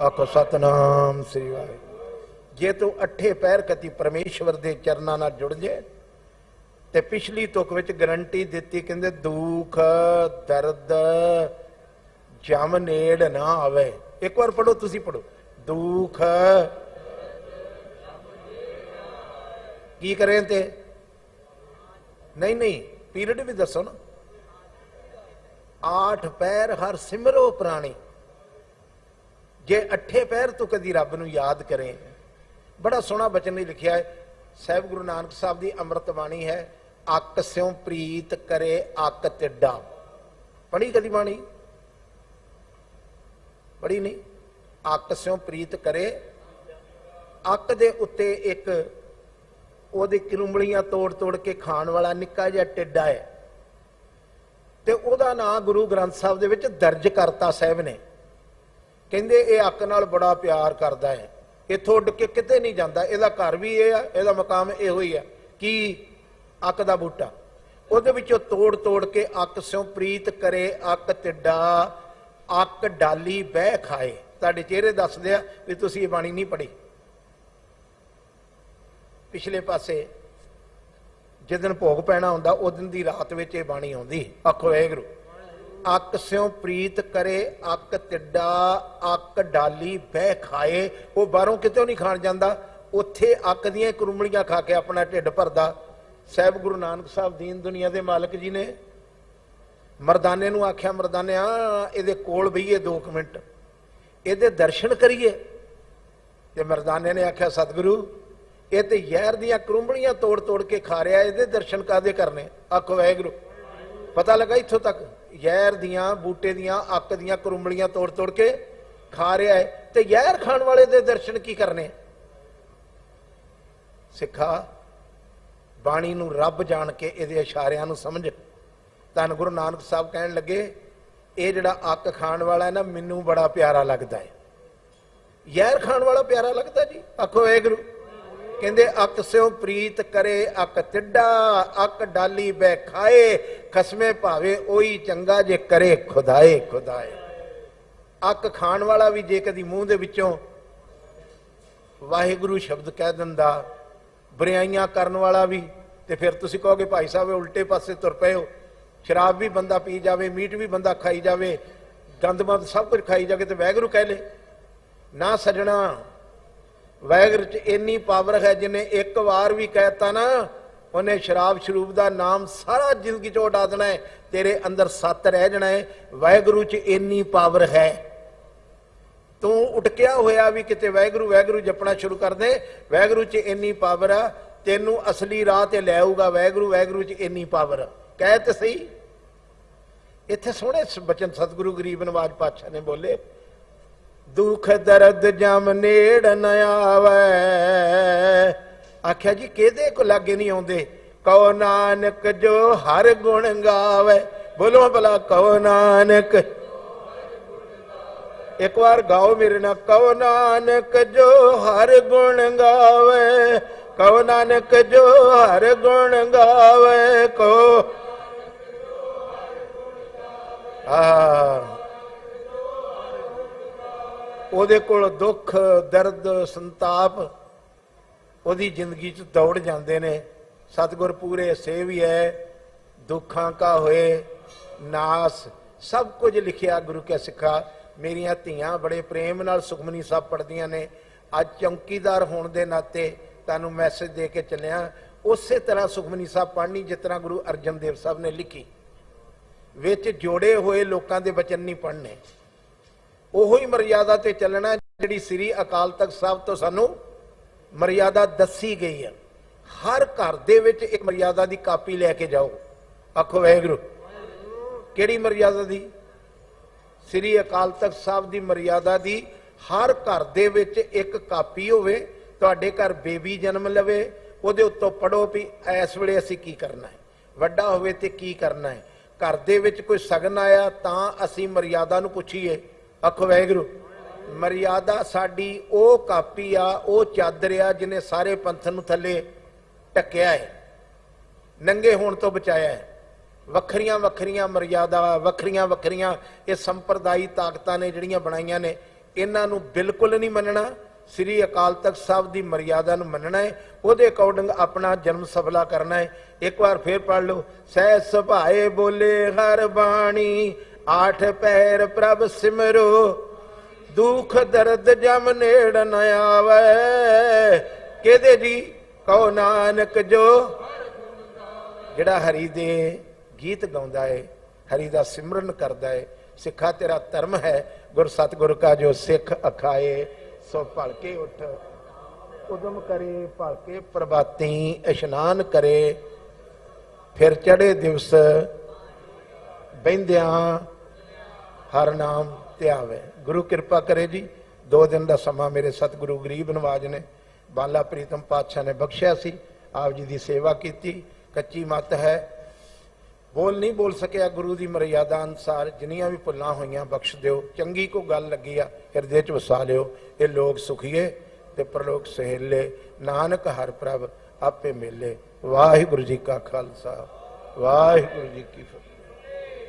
ਆਖੋ ਸਤਨਾਮ ਸ੍ਰੀ ਵਾਹਿਗੁਰੂ। ਜੇ ਤੂੰ ਅੱਠੇ ਪੈਰ ਕਤੀ ਪਰਮੇਸ਼ਵਰ ਦੇ ਚਰਨਾਂ ਨਾਲ ਜੁੜ ਜੇ, ਤੇ ਪਿਛਲੀ ਤੁਕ ਵਿੱਚ ਗਰੰਟੀ ਦਿੱਤੀ ਕਹਿੰਦੇ, ਦੁੱਖ, ਦਰਦ ਜਮ ਨੇੜ ਨਾ ਆਵੇ। ਇੱਕ ਵਾਰ ਪੜੋ ਤੁਸੀਂ ਪੜੋ ਦੁੱਖ ਕੀ ਕਰੇ ਤੇ? ਨਹੀਂ ਨਹੀਂ, ਪੀਰੀਅਡ ਵੀ ਦੱਸੋ ਨਾ। ਆਠ ਪੈਰ ਹਰ ਸਿਮਰੋ ਪ੍ਰਾਣੀ। ਜੇ ਅੱਠੇ ਪੈਰ ਤੋਂ ਕਦੀ ਰੱਬ ਨੂੰ ਯਾਦ ਕਰੇ। ਬੜਾ ਸੋਹਣਾ ਬਚਨ ਨੇ ਲਿਖਿਆ ਹੈ, ਸਾਹਿਬ ਗੁਰੂ ਨਾਨਕ ਸਾਹਿਬ ਦੀ ਅੰਮ੍ਰਿਤ ਬਾਣੀ ਹੈ, ਅੱਕ ਸਿਉ ਪ੍ਰੀਤ ਕਰੇ ਅੱਕ ਟਿੱਡਾ। ਪੜੀ ਕਦੀ ਬਾਣੀ? ਪੜੀ ਨਹੀਂ? ਅੱਕ ਸਿਉ ਪ੍ਰੀਤ ਕਰੇ, ਅੱਕ ਦੇ ਉੱਤੇ ਇੱਕ ਉਹਦੀ ਕਿਰੁੰਬਲੀਆਂ ਤੋੜ ਤੋੜ ਕੇ ਖਾਣ ਵਾਲਾ ਨਿੱਕਾ ਜਿਹਾ ਟਿੱਡਾ ਹੈ। ਤੇ ਉਹਦਾ ਨਾਂ ਗੁਰੂ ਗ੍ਰੰਥ ਸਾਹਿਬ ਦੇ ਵਿੱਚ ਦਰਜ ਕਰਤਾ ਸਾਹਿਬ ਨੇ। ਕਹਿੰਦੇ ਇਹ ਅੱਕ ਨਾਲ ਬੜਾ ਪਿਆਰ ਕਰਦਾ ਹੈ। ਇੱਥੋਂ ਉੱਡ ਕੇ ਕਿਤੇ ਨਹੀਂ ਜਾਂਦਾ। ਇਹਦਾ ਘਰ ਵੀ ਇਹ ਆ, ਇਹਦਾ ਮਕਾਮ ਇਹੋ ਹੀ ਆ। ਕੀ ਅੱਕ ਦਾ ਬੂਟਾ? ਉਹਦੇ ਵਿੱਚੋਂ ਤੋੜ ਤੋੜ ਕੇ ਅੱਕ ਸਿਉ ਪ੍ਰੀਤ ਕਰੇ, ਅੱਕ ਟਿੱਡਾ ਅੱਕ ਡਾਲੀ ਬਹਿ ਖਾਏ। ਤੁਹਾਡੇ ਚਿਹਰੇ ਦੱਸਦੇ ਆ ਵੀ ਤੁਸੀਂ ਇਹ ਬਾਣੀ ਨਹੀਂ ਪੜ੍ਹੀ। ਪਿਛਲੇ ਪਾਸੇ ਜਿਸ ਦਿਨ ਭੋਗ ਪੈਣਾ ਹੁੰਦਾ, ਉਸ ਦਿਨ ਦੀ ਰਾਤ ਵਿੱਚ ਇਹ ਬਾਣੀ ਆਉਂਦੀ। ਆਖੋ, ਵਾਹਿਗੁਰੂ। ਅੱਕ ਸਿਉ ਪ੍ਰੀਤ ਕਰੇ, ਅੱਕ ਟਿੱਡਾ ਅੱਕ ਡਾਲੀ ਬਹਿ ਖਾਏ। ਉਹ ਬਾਹਰੋਂ ਕਿਤੇ ਨਹੀਂ ਖਾਣ ਜਾਂਦਾ। ਉੱਥੇ ਅੱਕ ਦੀਆਂ ਕਰੁੰਮਲੀਆਂ ਖਾ ਕੇ ਆਪਣਾ ਢਿੱਡ ਭਰਦਾ। ਸਾਹਿਬ ਗੁਰੂ ਨਾਨਕ ਸਾਹਿਬ ਦੀਨ ਦੁਨੀਆ ਦੇ ਮਾਲਕ ਜੀ ਨੇ। ਮਰਦਾਨੇ ਨੂੰ ਆਖਿਆ ਮਰਦਾਨਿਆ ਇਹਦੇ ਕੋਲ ਬਈਏ 2 ਮਿੰਟ। ਇਹਦੇ ਦਰਸ਼ਨ ਕਰੀਏ। ਤੇ ਮਰਦਾਨੇ ਨੇ ਆਖਿਆ, ਸਤਿਗੁਰੂ, ਇਹ ਤੇ ਯਹਿਰ ਦੀਆਂ ਕਰੁੰਬਲੀਆਂ ਤੋੜ ਤੋੜ ਕੇ ਖਾ ਰਿਹਾ। ਇਹਦੇ ਦਰਸ਼ਨ ਕਾਦੇ ਕਰਨੇ? ਆਖੋ, ਵਾਹਿਗੁਰੂ। ਪਤਾ ਲੱਗਾ ਇੱਥੋਂ ਤੱਕ। ਜ਼ਹਿਰ ਦੀਆਂ, ਬੂਟੇ ਦੀਆਂ, ਅੱਕ ਦੀਆਂ, ਕਰੁੰਬਲੀਆਂ ਤੋੜ ਤੋੜ ਕੇ ਖਾ ਰਿਹਾ ਹੈ। ਤੇ ਯਹਿਰ ਖਾਣ ਵਾਲੇ ਦੇ ਦਰਸ਼ਨ ਕੀ ਕਰਨੇ? ਸਿੱਖਾ, ਬਾਣੀ ਨੂੰ ਰੱਬ ਜਾਣ ਕੇ ਇਹਦੇ ਇਸ਼ਾਰਿਆਂ ਨੂੰ ਸਮਝ। ਧੰਨ ਗੁਰੂ ਨਾਨਕ ਸਾਹਿਬ ਕਹਿਣ ਲੱਗੇ, ਇਹ ਜਿਹੜਾ ਅੱਕ ਖਾਣ ਵਾਲਾ ਹੈ ਨਾ, ਮੈਨੂੰ ਬੜਾ ਪਿਆਰਾ ਲੱਗਦਾ ਹੈ। ਯਹਿਰ ਖਾਣ ਵਾਲਾ ਪਿਆਰਾ ਲੱਗਦਾ ਜੀ? ਆਖੋ, ਵਾਹਿਗੁਰੂ। ਕਹਿੰਦੇ, ਅੱਕ ਸਿਉ ਪ੍ਰੀਤ ਕਰੇ, ਅੱਕ ਟਿੱਡਾ ਅੱਕ ਡਾਲੀ ਬੈ ਖਾਏ, ਖਸਮੇ ਭਾਵੇ ਉਹੀ ਚੰਗਾ ਜੇ ਕਰੇ ਖੁਦਾਏ ਖੁਦਾਏ। ਅੱਕ ਖਾਣ ਵਾਲਾ ਵੀ ਜੇ ਕਦੀ ਮੂੰਹ ਦੇ ਵਿੱਚੋਂ ਵਾਹਿਗੁਰੂ ਸ਼ਬਦ ਕਹਿ ਦਿੰਦਾ, ਬਰਿਆਈਆਂ ਕਰਨ ਵਾਲਾ ਵੀ, ਤੇ ਫਿਰ ਤੁਸੀਂ ਕਹੋਗੇ, ਭਾਈ ਸਾਹਿਬ ਉਲਟੇ ਪਾਸੇ ਤੁਰ ਪਏ ਹੋ। ਸ਼ਰਾਬ ਵੀ ਬੰਦਾ ਪੀ ਜਾਵੇ, ਮੀਟ ਵੀ ਬੰਦਾ ਖਾਈ ਜਾਵੇ ਗੰਦਮੰਦ ਸਭ ਕੁਝ ਖਾਈ ਜਾਵੇ, ਤੇ ਵਾਹਿਗੁਰੂ ਕਹਿ ਲੇ, ਨਾ ਸਜਣਾ ਵੈਗਰ ਚ ਇੰਨੀ ਪਾਵਰ ਹੈ, ਜਿਨੇ ਇੱਕ ਵਾਰ ਵੀ ਕਹਿਤਾ ਨਾ, ਉਹਨੇ ਸ਼ਰਾਬ ਸ਼ਰੂਬ ਦਾ ਨਾਮ ਸਾਰਾ ਜ਼ਿੰਦਗੀ ਚੋਂ ਉਡਾ ਦੇਣਾ ਹੈ, ਤੇਰੇ ਅੰਦਰ ਸੱਤ ਰਹਿ ਜਾਣਾ ਹੈ, ਵੈਗਰੂ ਚ ਇੰਨੀ ਪਾਵਰ ਹੈ। ਤੂੰ ਉਟਕਿਆ ਹੋਇਆ ਵੀ ਕਿਤੇ ਵੈਗਰੂ ਵੈਗਰੂ ਜਪਣਾ ਸ਼ੁਰੂ ਕਰ ਦੇ, ਵੈਗਰੂ ਚ ਇੰਨੀ ਪਾਵਰ ਆ, ਤੈਨੂੰ ਅਸਲੀ ਰਾਹ ਤੇ ਲੈ ਆਊਗਾ ਵੈਗਰੂ ਵੈਗਰੂ ਚ ਇੰਨੀ ਪਾਵਰ ਕਹਿ ਤੇ ਸਹੀ। ਇੱਥੇ ਸੋਹਣੇ ਬਚਨ ਸਤਿਗੁਰੂ ਗਰੀਬ ਨਵਾਜ ਪਾਤਸ਼ਾਹ ਨੇ ਬੋਲੇ ਦੁੱਖ ਦਰਦ ਜਮ ਨੇੜ ਨ ਆਵੇ। ਆਖਿਆ ਜੀ, ਕਿਹਦੇ ਕੋ ਲਾਗੇ ਨਹੀਂ ਆਉਂਦੇ? ਕਉ ਨਾਨਕ ਜੋ ਹਰ ਗੁਣ ਗਾਵੇ। ਬੋਲੋ ਭਲਾ ਕਉ ਨਾਨਕ। ਇੱਕ ਵਾਰ ਗਾਓ ਮੇਰੇ ਨਾਲ ਕਉ ਨਾਨਕ ਜੋ ਹਰ ਗੁਣ ਗਾਵੇ। ਕਉ ਨਾਨਕ ਜੋ ਹਰ ਗੁਣ ਗਾਵੇ। ਕੋ ਆ ਉਹਦੇ ਕੋਲ ਦੁੱਖ, ਦਰਦ, ਸੰਤਾਪ ਉਹਦੀ ਜ਼ਿੰਦਗੀ 'ਚ ਦੌੜ ਜਾਂਦੇ ਨੇ। ਸਤਿਗੁਰ ਪੂਰੇ ਸੇ ਵੀ ਹੈ ਦੁੱਖਾਂ ਕਾ ਹੋਏ, ਨਾਸ, ਸਭ ਕੁਝ ਲਿਖਿਆ ਗੁਰੂ ਕੇ ਸਿੱਖਾ। ਮੇਰੀਆਂ ਧੀਆਂ ਬੜੇ ਪ੍ਰੇਮ ਨਾਲ ਸੁਖਮਨੀ ਸਾਹਿਬ ਪੜ੍ਹਦੀਆਂ ਨੇ। ਅੱਜ ਚੌਂਕੀਦਾਰ ਹੋਣ ਦੇ ਨਾਤੇ ਤੁਹਾਨੂੰ ਮੈਸੇਜ ਦੇ ਕੇ ਚੱਲਿਆ। ਉਸੇ ਤਰ੍ਹਾਂ ਸੁਖਮਨੀ ਸਾਹਿਬ ਪੜ੍ਹਨੀ, ਜਿਸ ਤਰ੍ਹਾਂ ਗੁਰੂ ਅਰਜਨ ਦੇਵ ਸਾਹਿਬ ਨੇ ਲਿਖੀ। ਵਿੱਚ ਜੋੜੇ ਹੋਏ ਲੋਕਾਂ ਦੇ ਬਚਨ ਨਹੀਂ ਪੜ੍ਹਨੇ। ਉਹੋ ਹੀ ਮਰਿਆਦਾ ਤੇ ਚੱਲਣਾ ਜਿਹੜੀ ਸ੍ਰੀ ਅਕਾਲ ਤਖਤ ਸਾਹਿਬ ਤੋਂ ਸਾਨੂੰ ਮਰਿਆਦਾ ਦੱਸੀ ਗਈ ਹੈ। ਹਰ ਘਰ ਦੇ ਵਿੱਚ ਇੱਕ ਮਰਿਆਦਾ ਦੀ ਕਾਪੀ ਲੈ ਕੇ ਜਾਓ। ਆਖੋ ਵਾਹਿਗੁਰੂ, ਕਿਹੜੀ ਮਰਿਆਦਾ ਦੀ? ਸ੍ਰੀ ਅਕਾਲ ਤਖਤ ਸਾਹਿਬ ਦੀ ਮਰਿਆਦਾ ਦੀ ਹਰ ਘਰ ਦੇ ਵਿੱਚ ਇੱਕ ਕਾਪੀ ਹੋਵੇ, ਤੁਹਾਡੇ ਘਰ ਬੇਬੀ ਜਨਮ ਲਵੇ, ਉਹਦੇ ਉੱਤੋਂ ਪੜੋ ਵੀ ਇਸ ਵੇਲੇ ਅਸੀਂ ਕੀ ਕਰਨਾ ਹੈ? ਵੱਡਾ ਹੋਵੇ ਤੇ ਕੀ ਕਰਨਾ ਹੈ? ਘਰ ਦੇ ਵਿੱਚ ਕੋਈ ਸਗਨ ਆਇਆ ਤਾਂ ਅਸੀਂ ਮਰਿਆਦਾ ਨੂੰ ਪੁੱਛੀਏ। ਆਖੋ ਵਾਹਿਗੁਰੂ, ਮਰਿਆਦਾ ਸਾਡੀ ਉਹ ਕਾਪੀ ਆ, ਉਹ ਚਾਦਰ ਆ ਜਿਹਨੇ ਸਾਰੇ ਪੰਥ ਨੂੰ ਥੱਲੇ ਟੱਕਿਆ ਹੈ, ਨੰਗੇ ਹੋਣ ਤੋਂ ਬਚਾਇਆ ਹੈ। ਵੱਖਰੀਆਂ ਵੱਖਰੀਆਂ ਮਰਿਆਦਾ, ਵੱਖਰੀਆਂ ਵੱਖਰੀਆਂ ਇਹ ਸੰਪਰਦਾਈ ਤਾਕਤਾਂ ਨੇ ਜਿਹੜੀਆਂ ਬਣਾਈਆਂ ਨੇ, ਇਹਨਾਂ ਨੂੰ ਬਿਲਕੁਲ ਨਹੀਂ ਮੰਨਣਾ। ਸ੍ਰੀ ਅਕਾਲ ਤਖਤ ਸਾਹਿਬ ਦੀ ਮਰਿਆਦਾ ਨੂੰ ਮੰਨਣਾ ਹੈ, ਉਹਦੇ ਅਕੋਰਡਿੰਗ ਆਪਣਾ ਜਨਮ ਸਫਲਾ ਕਰਨਾ ਹੈ। ਇੱਕ ਵਾਰ ਫੇਰ ਪੜ ਲਓ, ਸਹਿ ਸੁਭਾਏ ਬੋਲੇ ਹਰ ਬਾਣੀ ਆਠ ਪੈਰ ਪ੍ਰਭ ਸਿਮਰੋ, ਦੁਖ ਦਰਦ ਜਮ ਨੇੜ ਨ ਆਵੇ। ਕਿਹਦੇ ਜੀ? ਕਹੋ ਨਾਨਕ ਜੋ। ਜਿਹੜਾ ਹਰੀ ਦੇ ਗੀਤ ਗਾਉਂਦਾ ਏ, ਹਰੀ ਦਾ ਸਿਮਰਨ ਕਰਦਾ ਏ, ਸਿੱਖਾ ਤੇਰਾ ਧਰਮ ਹੈ, ਗੁਰ ਸਤਿਗੁਰ ਕਾ ਜੋ ਸਿੱਖ ਅਖਾਏ, ਸੋ ਭਲਕੇ ਉੱਠ, ਉਦਮ ਕਰੇ, ਭਲਕੇ ਪ੍ਰਭਾਤੀ ਇਸ਼ਨਾਨ ਕਰੇ, ਫਿਰ ਚੜੇ ਦਿਵਸ ਬੈੰਦਿਆਂ ਹਰ ਨਾਮ ਧਿਆਵੇ ਗੁਰੂ ਕਿਰਪਾ ਕਰੇ ਜੀ। ਦੋ ਦਿਨ ਦਾ ਸਮਾਂ ਮੇਰੇ ਸਤਿਗੁਰੂ ਗਰੀਬ ਨਵਾਜ ਨੇ, ਬਾਲਾ ਪ੍ਰੀਤਮ ਪਾਤਸ਼ਾਹ ਨੇ ਬਖਸ਼ਿਆ ਸੀ। ਆਪ ਜੀ ਦੀ ਸੇਵਾ ਕੀਤੀ। ਕੱਚੀ ਮੱਤ ਹੈ। ਬੋਲ ਨਹੀਂ ਬੋਲ ਸਕਿਆ ਗੁਰੂ ਦੀ ਮਰਿਆਦਾ ਅਨਸਾਰ। ਜਿੰਨੀਆਂ ਵੀ ਭੁੱਲਾਂ ਹੋਈਆਂ ਬਖਸ਼ ਦਿਓ। ਚੰਗੀ ਕੋ ਗੱਲ ਲੱਗੀ ਆ, ਹਿਰਦੇ ਚ ਵਸਾ ਲਿਓ। ਇਹ ਲੋਕ ਸੁਖੀਏ ਤੇ ਪ੍ਰਲੋਕ ਸਹੇਲੇ। ਨਾਨਕ ਹਰ ਪ੍ਰਭ ਆਪੇ ਮੇਲੇ। ਵਾਹਿਗੁਰੂ ਜੀ ਕਾ ਖਾਲਸਾ। ਵਾਹਿਗੁਰੂ ਜੀ ਕੀ ਫਤਿਹ।